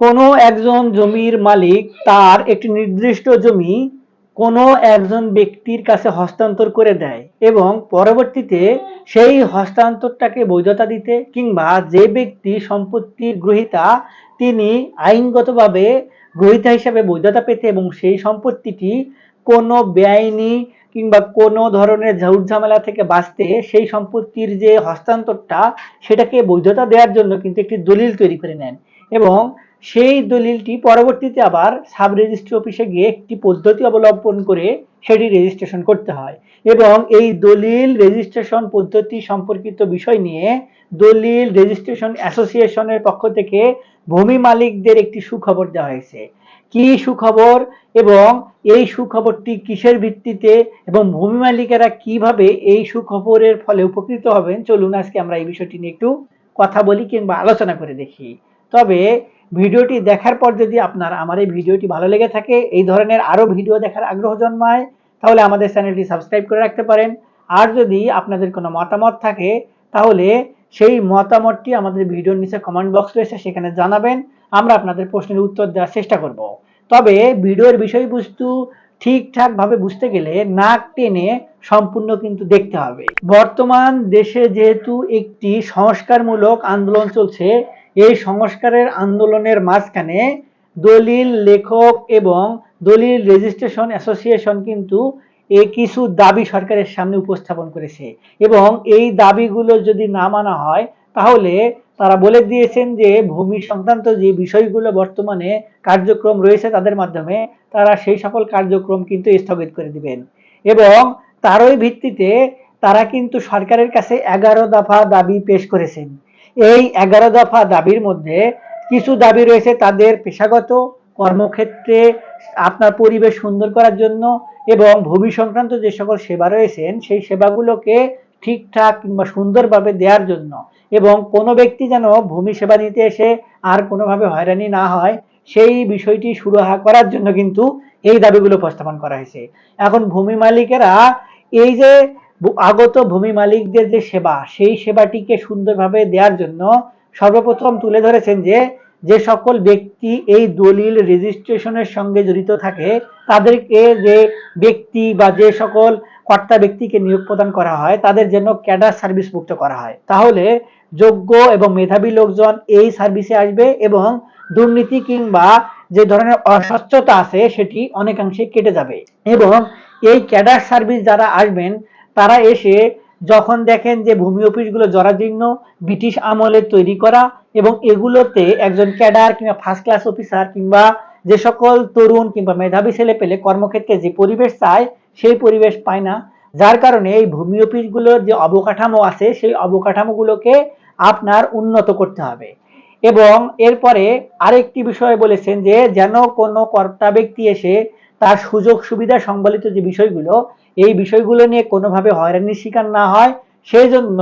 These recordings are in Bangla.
কোনো একজন জমির মালিক তার একটি নির্দিষ্ট জমি কোনো একজন ব্যক্তির কাছে হস্তান্তর করে দেয় এবং পরবর্তীতে সেই হস্তান্তরটাকে বৈধতা দিতে কিংবা যে ব্যক্তি সম্পত্তির গ্রহীতা তিনি আইনগতভাবে গ্রহীতা হিসাবে বৈধতা পেতে এবং সেই সম্পত্তিটি কোনো বেআইনি কিংবা কোনো ধরনের ঝামেলা থেকে বাঁচতে সেই সম্পত্তির যে হস্তান্তরটা সেটাকে বৈধতা দেওয়ার জন্য কিন্তু একটি দলিল তৈরি করে নেন। এবং সেই দলিলটি পরবর্তীতে আবার সাব রেজিস্ট্রি অফিসে গিয়ে একটি পদ্ধতি অবলম্বন করে সেটি রেজিস্ট্রেশন করতে হয়। এবং এই দলিল রেজিস্ট্রেশন পদ্ধতি সম্পর্কিত বিষয় নিয়ে দলিল রেজিস্ট্রেশন অ্যাসোসিয়েশনের পক্ষ থেকে ভূমি মালিকদের একটি সুখবর দেওয়া হয়েছে। কি সুখবর? এবং এই সুখবরটি কিসের ভিত্তিতে এবং ভূমি মালিকেরা কীভাবে এই সুখবরের ফলে উপকৃত হবেন? চলুন আজকে আমরা এই বিষয়টি নিয়ে একটু কথা বলি কিংবা আলোচনা করে দেখি। তবে ভিডিওটি দেখার পর যদি আপনার আমার এই ভিডিওটি ভালো লেগে থাকে, এই ধরনের আরও ভিডিও দেখার আগ্রহ জন্মায়, তাহলে আমাদের চ্যানেলটি সাবস্ক্রাইব করে রাখতে পারেন। আর যদি আপনাদের কোনো মতামত থাকে, তাহলে সেই মতামতটি আমাদের ভিডিওর নিচে কমেন্ট বক্স রয়েছে, সেখানে জানাবেন। আমরা আপনাদের প্রশ্নের উত্তর দেওয়ার চেষ্টা করব। তবে ভিডিওর বিষয়বস্তু ঠিকঠাক ভাবে বুঝতে গেলে নাক টেনে সম্পূর্ণ কিন্তু দেখতে হবে। বর্তমান দেশে যেহেতু একটি সংস্কারমূলক আন্দোলন চলছে এই সংস্কারের আন্দোলনের মাঝখানে দলিল, লেখক এবং দলিল রেজিস্ট্রেশন অ্যাসোসিয়েশন কিন্তু এ কিছু দাবি সরকারের সামনে উপস্থাপন করেছে। এবং এই দাবিগুলো যদি না মানা হয়, তাহলে তারা বলে দিয়েছেন যে ভূমি সংক্রান্ত যে বিষয়গুলো বর্তমানে কার্যক্রম রয়েছে তাদের মাধ্যমে, তারা সেই সকল কার্যক্রম কিন্তু স্থগিত করে দিবেন। এবং তারই ভিত্তিতে তারা কিন্তু সরকারের কাছে এগারো দফা দাবি পেশ করেছেন। এই এগারো দফা দাবির মধ্যে কিছু দাবি রয়েছে তাদের পেশাগত কর্মক্ষেত্রে, আপনার পরিবেশ সুন্দর করার জন্য এবং ভূমি সংক্রান্ত যে সকল সেবা রয়েছেন, সেই সেবাগুলোকে ঠিকঠাক কিংবা সুন্দরভাবে দেওয়ার জন্য এবং কোনো ব্যক্তি যেন ভূমি সেবা নিতে এসে আর কোনোভাবে হয়রানি না হয়, সেই বিষয়টি সুরাহা করার জন্য কিন্তু এই দাবিগুলো উপস্থাপন করা হয়েছে। এখন ভূমি মালিকেরা এই যে আগত ভূমি মালিকদের যে সেবা, সেই সেবাটিকে সুন্দরভাবে দেওয়ার জন্য সর্বপ্রথম তুলে ধরেছেন যে যে সকল ব্যক্তি এই দলিল রেজিস্ট্রেশনের সঙ্গে জড়িত থাকে, তাদেরকে যে ব্যক্তি বা যে সকল কর্তা ব্যক্তিকে নিয়োগ প্রদান করা হয়, তাদের জন্য ক্যাডার সার্ভিস মুক্ত করা হয়। তাহলে যোগ্য এবং মেধাবী লোকজন এই সার্ভিসে আসবে এবং দুর্নীতি কিংবা যে ধরনের অস্বচ্ছতা আছে, সেটি অনেকাংশে কেটে যাবে। এবং এই ক্যাডার সার্ভিস যারা আসবেন তারা এসে যখন দেখেন যে ভূমি অফিসগুলো জরাজীর্ণ, ব্রিটিশ আমলে তৈরি করা এবং এগুলোতে একজন ক্যাডার কিংবা ফার্স্ট ক্লাস অফিসার কিংবা যে সকল তরুণ কিংবা মেধাবী ছেলে পেলে কর্মক্ষেত্রে যে পরিবেশ চায়, সেই পরিবেশ পায় না। যার কারণে এই ভূমি অফিসগুলোর যে অবকাঠামো আছে, সেই অবকাঠামোগুলোকে আপনার উন্নত করতে হবে। এবং এরপরে আরেকটি বিষয় বলেছেন যে যেন কোনো কর্তা ব্যক্তি এসে তার সুযোগ সুবিধা সংবলিত যে বিষয়গুলো এই বিষয়গুলো নিয়ে কোনোভাবে হয়রানির শিকার না হয়। সেই জন্য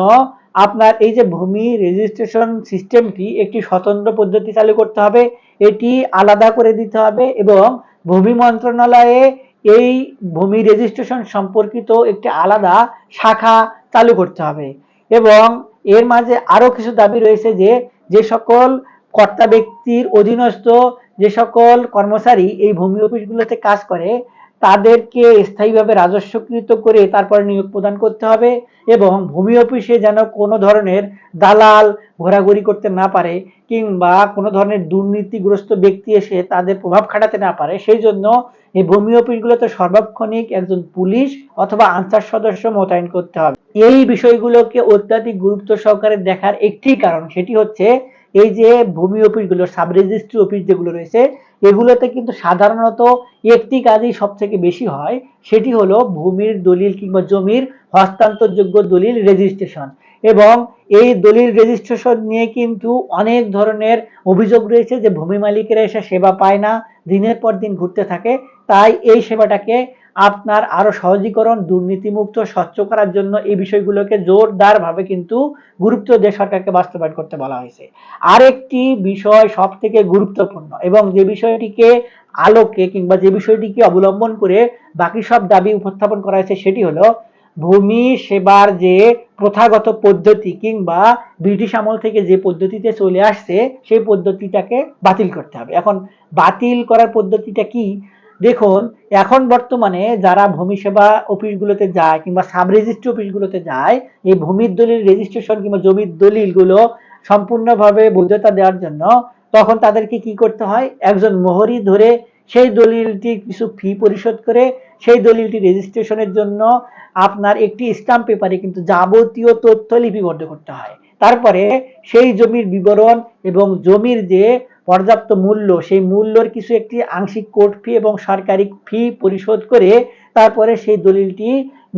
আপনার এই যে ভূমি রেজিস্ট্রেশন সিস্টেমটি একটি স্বতন্ত্র পদ্ধতি চালু করতে হবে। এটি আলাদা করে দিতে হবে এবং ভূমি মন্ত্রণালয়ে এই ভূমি রেজিস্ট্রেশন সম্পর্কিত একটি আলাদা শাখা চালু করতে হবে। এবং এর মাঝে আরও কিছু দাবি রয়েছে যে যে সকল কর্তা ব্যক্তির অধীনস্থ যে সকল কর্মচারী এই ভূমি অফিসগুলোতে কাজ করে তাদেরকে স্থায়ীভাবে রাজস্বকৃত করে তারপরে নিয়োগ প্রদান করতে হবে এবং ভূমি অফিসে যেন কোনো ধরনের দালাল ঘোরাঘুরি করতে না পারে কিংবা কোনো ধরনের দুর্নীতিগ্রস্ত ব্যক্তি এসে তাদের প্রভাব খাটাতে না পারে, সেই জন্য এই ভূমি অফিসগুলোতে সর্বাক্ষণিক একজন পুলিশ অথবা আনসার সদস্য মোতায়েন করতে হবে। এই বিষয়গুলোকে অত্যাধিক গুরুত্ব সহকারে দেখার একটি কারণ সেটি হচ্ছে এই যে ভূমি অফিসগুলো সাব রেজিস্ট্রি অফিস যেগুলো রয়েছে এগুলোতে কিন্তু সাধারণত একটি কাজই সব থেকে বেশি হয়, সেটি হলো ভূমির দলিল কিংবা জমির হস্তান্তরযোগ্য দলিল রেজিস্ট্রেশন এবং এই দলিল রেজিস্ট্রেশন নিয়ে কিন্তু অনেক ধরনের অভিযোগ রয়েছে যে ভূমি মালিকেরা এসে সেবা পায় না, দিনের পর দিন ঘুরতে থাকে, তাই এই সেবাটাকে আপনার আরও সহজীকরণ, দুর্নীতিমুক্ত, স্বচ্ছ করার জন্য এই বিষয়গুলোকে জোরদার ভাবে কিন্তু গুরুত্ব দিয়ে সরকারকে বাস্তবায়ন করতে বলা হয়েছে। আরেকটি বিষয় সব থেকে গুরুত্বপূর্ণ এবং যে বিষয়টিকে আলোকে কিংবা যে বিষয়টিকে অবলম্বন করে বাকি সব দাবি উপস্থাপন করা হয়েছে সেটি হলো, ভূমি সেবার যে প্রথাগত পদ্ধতি কিংবা ব্রিটিশ আমল থেকে যে পদ্ধতিতে চলে আসছে, সেই পদ্ধতিটাকে বাতিল করতে হবে। এখন বাতিল করার পদ্ধতিটা কি? দেখুন, এখন বর্তমানে যারা ভূমি সেবা অফিসগুলোতে যায় কিংবা সাব রেজিস্ট্রি অফিসগুলোতে যায়, এই ভূমির দলিল রেজিস্ট্রেশন কিংবা জমির দলিলগুলো সম্পূর্ণভাবে বৈধতা দেওয়ার জন্য তখন তাদেরকে কি করতে হয়? একজন মোহরি ধরে সেই দলিলটি কিছু ফি পরিশোধ করে সেই দলিলটি রেজিস্ট্রেশনের জন্য আপনার একটি স্টাম্প পেপারে কিন্তু যাবতীয় তথ্য লিপিবদ্ধ করতে হয়। তারপরে সেই জমির বিবরণ এবং জমির যে পর্যাপ্ত মূল্য, সেই মূল্যর কিছু একটি আংশিক কোর্ট ফি এবং সরকারি ফি পরিশোধ করে তারপরে সেই দলিলটি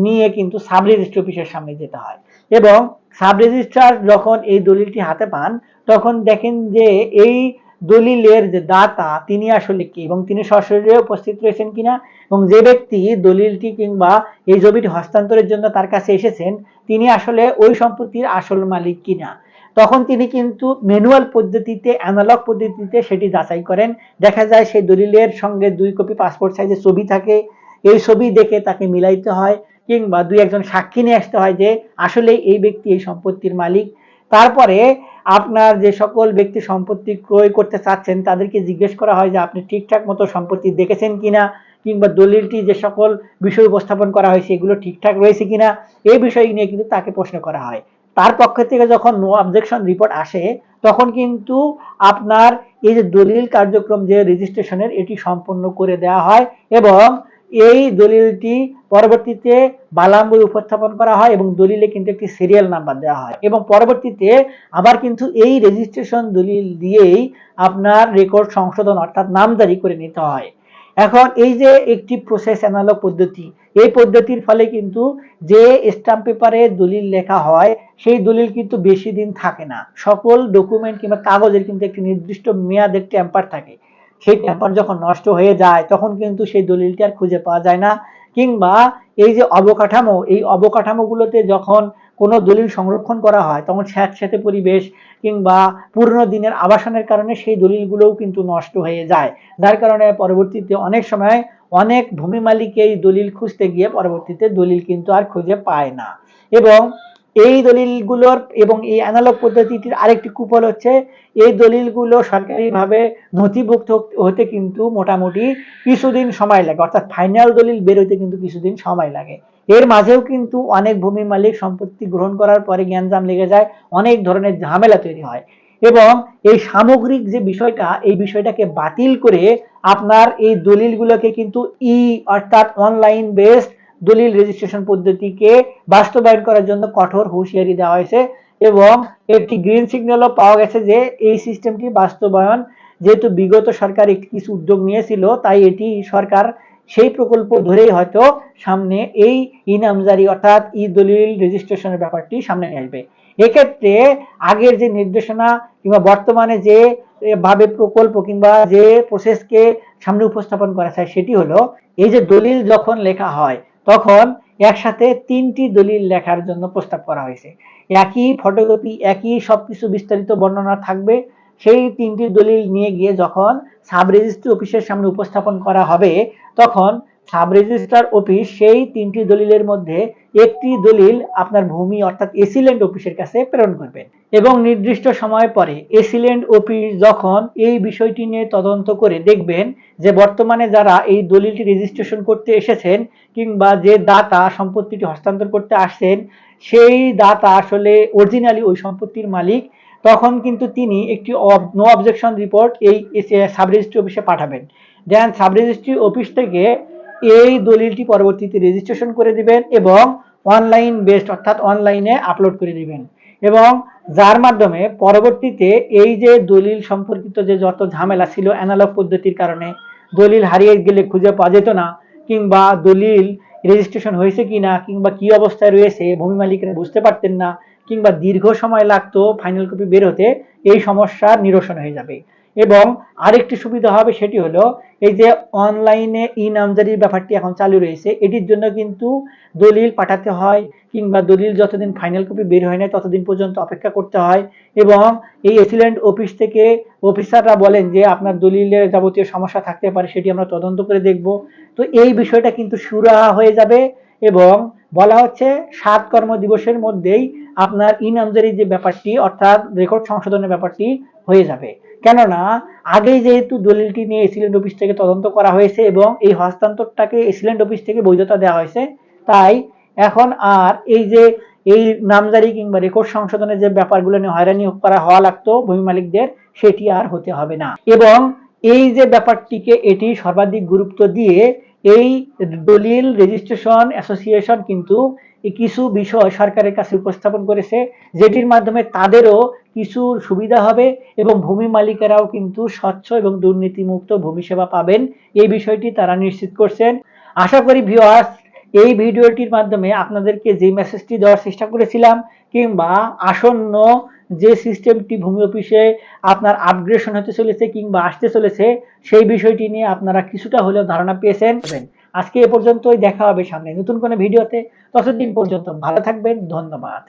নিয়ে কিন্তু সাব রেজিস্ট্রি অফিসের সামনে যেতে হয়। এবং সাব রেজিস্ট্রার যখন এই দলিলটি হাতে পান, তখন দেখেন যে এই দলিলের যে দাতা, তিনি আসলে কি এবং তিনি সশরীরে উপস্থিত রয়েছেন কিনা এবং যে ব্যক্তি দলিলটি কিংবা এই জমিটি হস্তান্তরের জন্য তার কাছে এসেছেন, তিনি আসলে ওই সম্পত্তির আসল মালিক কিনা। তখন তিনি কিন্তু ম্যানুয়াল পদ্ধতিতে অ্যানালগ পদ্ধতিতে সেটি যাচাই করেন। দেখা যায় সেই দলিলের সঙ্গে দুই কপি পাসপোর্ট সাইজের ছবি থাকে। এই ছবি দেখে তাকে মিলাইতে হয় কিংবা দুই একজন সাক্ষী নিয়ে আসতে হয় যে আসলে এই ব্যক্তি এই সম্পত্তির মালিক। তারপরে আপনার যে সকল ব্যক্তি সম্পত্তি ক্রয় করতে চাচ্ছেন, তাদেরকে জিজ্ঞেস করা হয় যে আপনি ঠিকঠাক মতো সম্পত্তি দেখেছেন কিনা? কিংবা দলিলটি যে সকল বিষয় উপস্থাপন করা হয়েছে এগুলো ঠিকঠাক রয়েছে কিনা? এই বিষয় নিয়ে কিন্তু তাকে প্রশ্ন করা হয়। তার পক্ষ থেকে যখন নো অবজেকশন রিপোর্ট আসে, তখন কিন্তু আপনার এই যে দলিল কার্যক্রম যে রেজিস্ট্রেশনের এটি সম্পন্ন করে দেওয়া হয় এবং এই দলিলটি পরবর্তীতে বালাম বই উপস্থাপন করা হয় এবং দলিলে কিন্তু একটি সিরিয়াল নাম্বার দেওয়া হয়। এবং পরবর্তীতে আবার কিন্তু এই রেজিস্ট্রেশন দলিল দিয়েই আপনার রেকর্ড সংশোধন অর্থাৎ নামজারি করে নিতে হয়। এখন এই যে একটি প্রসেস অ্যানালগ পদ্ধতি, এই পদ্ধতির ফলে কিন্তু যে স্ট্যাম্প পেপারে দলিল লেখা হয়, সেই দলিল কিন্তু বেশি দিন থাকে না। সকল ডকুমেন্ট কিংবা কাগজের কিন্তু একটি নির্দিষ্ট মেয়াদের টেম্পার থাকে। সেই টেম্পার যখন নষ্ট হয়ে যায়, তখন কিন্তু সেই দলিলটি আর খুঁজে পাওয়া যায় না। কিংবা এই যে অবকাঠামো, এই অবকাঠামোগুলোতে যখন কোনো দলিল সংরক্ষণ করা হয়, তখন স্যাঁতস্যাঁতে পরিবেশ কিংবা পুরনো দিনের আবাসনের কারণে সেই দলিলগুলোও কিন্তু নষ্ট হয়ে যায়। যার কারণে পরবর্তীতে অনেক সময় অনেক ভূমি মালিক এই দলিল খুঁজতে গিয়ে পরবর্তীতে দলিল কিন্তু আর খুঁজে পায় না। এবং এই দলিলগুলোর এবং এই অ্যানালগ পদ্ধতিটির আরেকটি কুফল হচ্ছে, এই দলিলগুলো সরকারিভাবে নথিভুক্ত হতে কিন্তু মোটামুটি কিছুদিন সময় লাগে। অর্থাৎ ফাইনাল দলিল বেরোতে কিন্তু কিছুদিন সময় লাগে। এর মাঝেও কিন্তু অনেক ভূমি মালিক সম্পত্তি গ্রহণ করার পরে জ্ঞানজাম লেগে যায়, অনেক ধরনের ঝামেলা তৈরি হয়। এবং এই সামগ্রিক যে বিষয়টা, এই বিষয়টাকে বাতিল করে আপনার এই দলিলগুলোকে কিন্তু ই অর্থাৎ অনলাইন বেসড দলিল রেজিস্ট্রেশন পদ্ধতিকে বাস্তবায়ন করার জন্য কঠোর হুঁশিয়ারি দেওয়া হয়েছে এবং একটি গ্রিন সিগন্যালও পাওয়া গেছে যে এই সিস্টেমটি বাস্তবায়ন যেহেতু বিগত সরকার কিছু উদ্যোগ নিয়েছিল, তাই এটি সরকার সেই প্রকল্প ধরেই হয়তো সামনে এই ই নামজারি অর্থাৎ ই দলিল রেজিস্ট্রেশনের ব্যাপারটি সামনে আসবে। এক্ষেত্রে আগের যে নির্দেশনা কিংবা বর্তমানে যে ভাবে প্রকল্প কিংবা যে প্রসেসকে সামনে উপস্থাপন করা যায় সেটি হলো এই যে দলিল যখন লেখা হয় তখন একসাথে তিনটি দলিল লেখার জন্য প্রস্তাব করা হয়েছে। একই ফটোকপি একই সবকিছু বিস্তারিত বর্ণনা থাকবে। সেই তিনটি দলিল নিয়ে গিয়ে যখন সাব রেজিস্ট্রি অফিসের সামনে উপস্থাপন করা হবে, তখন সাব রেজিস্ট্রার অফিস, সেই তিনটি দলিলের মধ্যে একটি দলিল আপনার ভূমি, অর্থাৎ এসিল্যান্ড অফিসের কাছে প্রেরণ করবেন। এবং নির্দিষ্ট সময় পরে এসিল্যান্ড অফিস যখন এই বিষয়টি নিয়ে তদন্ত করে দেখবেন যে বর্তমানে যারা এই দলিলটি রেজিস্ট্রেশন করতে এসেছেন কিংবা যে দাতা সম্পত্তিটি হস্তান্তর করতে আসছেন, সেই দাতা আসলে অরিজিনালি ওই সম্পত্তির মালিক, তখন কিন্তু তিনি একটি নো অবজেকশন রিপোর্ট এই সাব রেজিস্ট্রি অফিসে পাঠাবেন। দেন সাব রেজিস্ট্রি অফিস থেকে এই দলিলটি পরবর্তীতে রেজিস্ট্রেশন করে দিবেন এবং অনলাইন বেসড অর্থাৎ অনলাইনে আপলোড করে দিবেন এবং যার মাধ্যমে পরবর্তীতে এই যে দলিল সম্পর্কিত যে যত ঝামেলা ছিল অ্যানালগ পদ্ধতির কারণে দলিল হারিয়ে গেলে খুঁজে পাওয়া যেত না, কিংবা দলিল রেজিস্ট্রেশন হয়েছে কিনা, কিংবা কি অবস্থায় রয়েছে, ভূমি মালিকরা বুঝতে পারতেন না, কিংবা দীর্ঘ সময় লাগতো ফাইনাল কপি বের হতে, এই সমস্যার নিরসন হয়ে যাবে। এবং আরেকটি সুবিধা হবে সেটি হলো এই যে অনলাইনে ই নামজারির ব্যাপারটি এখন চালু রয়েছে, এটির জন্য কিন্তু দলিল পাঠাতে হয় কিংবা দলিল যতদিন ফাইনাল কপি বের হয় না ততদিন পর্যন্ত অপেক্ষা করতে হয় এবং এই এসিল্যান্ড অফিস থেকে অফিসাররা বলেন যে আপনার দলিলের যাবতীয় সমস্যা থাকতে পারে সেটি আমরা তদন্ত করে দেখব। তো এই বিষয়টা কিন্তু সুরাহা হয়ে যাবে এবং বলা হচ্ছে সাত কর্মদিবসের মধ্যেই আপনার ইনামজারি যে ব্যাপারটি অর্থাৎ রেকর্ড সংশোধনের ব্যাপারটি হয়ে যাবে। কেননা আগে যেহেতু দলিলটি নিয়ে এসিলেন্ট অফিস থেকে তদন্ত করা হয়েছে এবং এই হস্তান্তরটাকে এসিলেন্ট অফিস থেকে বৈধতা দেওয়া হয়েছে, তাই এখন আর এই যে এই নামজারি কিংবা রেকর্ড সংশোধনের যে ব্যাপারগুলো নিয়ে হয়রানি করা হওয়া লাগতো ভূমি মালিকদের, সেটি আর হতে হবে না। এবং এই যে ব্যাপারটিকে এটি সর্বাধিক গুরুত্ব দিয়ে এই দলিল রেজিস্ট্রেশন অ্যাসোসিয়েশন কিন্তু কিছু বিষয় সরকারের কাছে উপস্থাপন করেছে, যেটির মাধ্যমে তাদেরও কিছু সুবিধা হবে এবং ভূমি মালিকেরাও কিন্তু স্বচ্ছ এবং দুর্নীতিমুক্ত ভূমি সেবা পাবেন। এই বিষয়টি তারা নিশ্চিত করছেন। আশা করি ভিউয়ার্স এই ভিডিওটির মাধ্যমে আপনাদেরকে যে মেসেজটি দেওয়ার চেষ্টা করেছিলাম, কিংবা আসন্ন যে সিস্টেমটি ভূমি অফিসে আপনার আপগ্রেশন হতে চলেছে কিংবা আসতে চলেছে, সেই বিষয়টি নিয়ে আপনারা কিছুটা হলেও ধারণা পেয়েছেন। আজকে এ পর্যন্তই, দেখা হবে সামনে নতুন কোনো ভিডিওতে। ততদিন পর্যন্ত ভালো থাকবেন, ধন্যবাদ।